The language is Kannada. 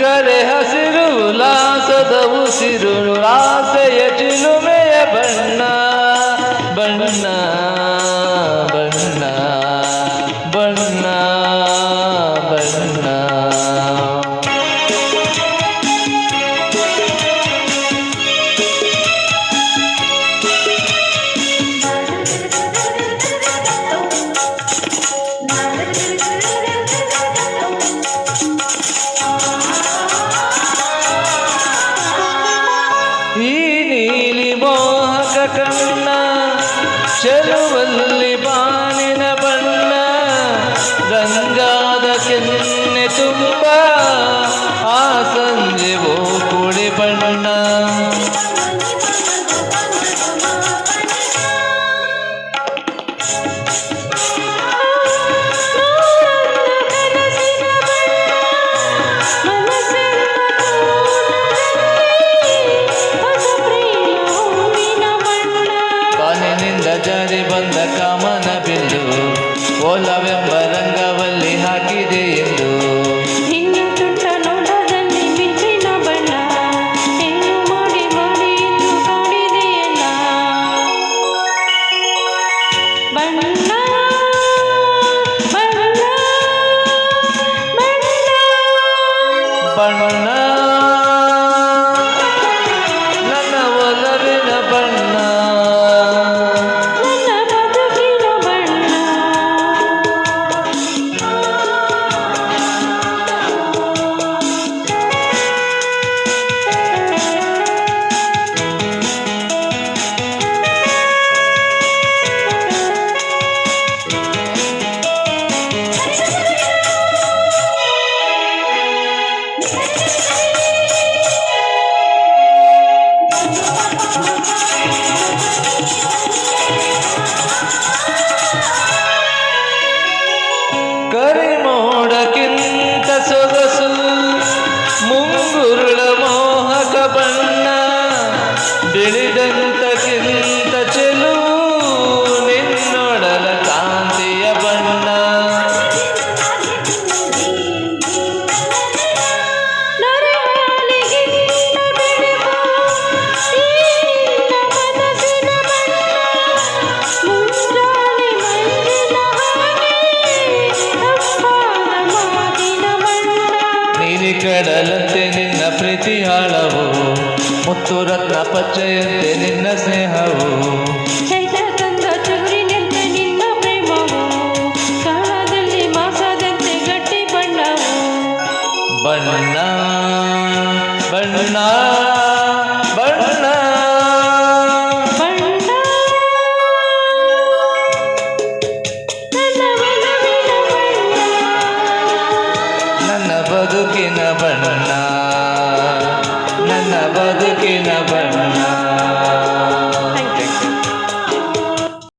करे हसिरुला सदऊ सिरुला से ये दिलों में ये बनना बनना बनना बनना। ಚೆಲುವಲ್ಲಿ ಬಾನಿನ ಬಣ್ಣ ರಂಗಾದ ಕೆನ್ನೆ ತುಂಬ. ಆ ಸಂಜೆ ಕುಡಿ ಬಣ್ಣ ಹಾಕಿದೆ ಎಂದು. ನಿನ್ನ ನೋಟದಲ್ಲಿ ಮಿಂಚಿನ ಬಣ್ಣ ಹೆಣ್ಣು ಮಾಡಿ ಮಾಡಿ ಎಂದು ಕಾಡಿದೆಯಲ್ಲ ಬಣ್ಣ ಬಣ್ಣ ಬಣ್ಣ. ಬಣ್ಣ. ಬಣ್ಣ ಮುಂಜಾನೆ ಮಂಜಿನ ಹಾಗೆ ತಂಪಾದ ಮಾತಿನ ಬಣ್ಣ ನೀಲಿ ಕಡಲಂತೆ ನಿನ್ನ ಪ್ರೀತಿ ಹಾಳವು ಮುತ್ತು ರತ್ನ ಪಚ್ಚೆಯಂತೆ ನಿನ್ನ ಸ್ನೇಹವು. ಬಣ್ಣ ಬಣ್ಣ ಬಣ್ಣ. ನನ್ನ ಬದುಕಿನ ಬಣ್ಣ. के न बना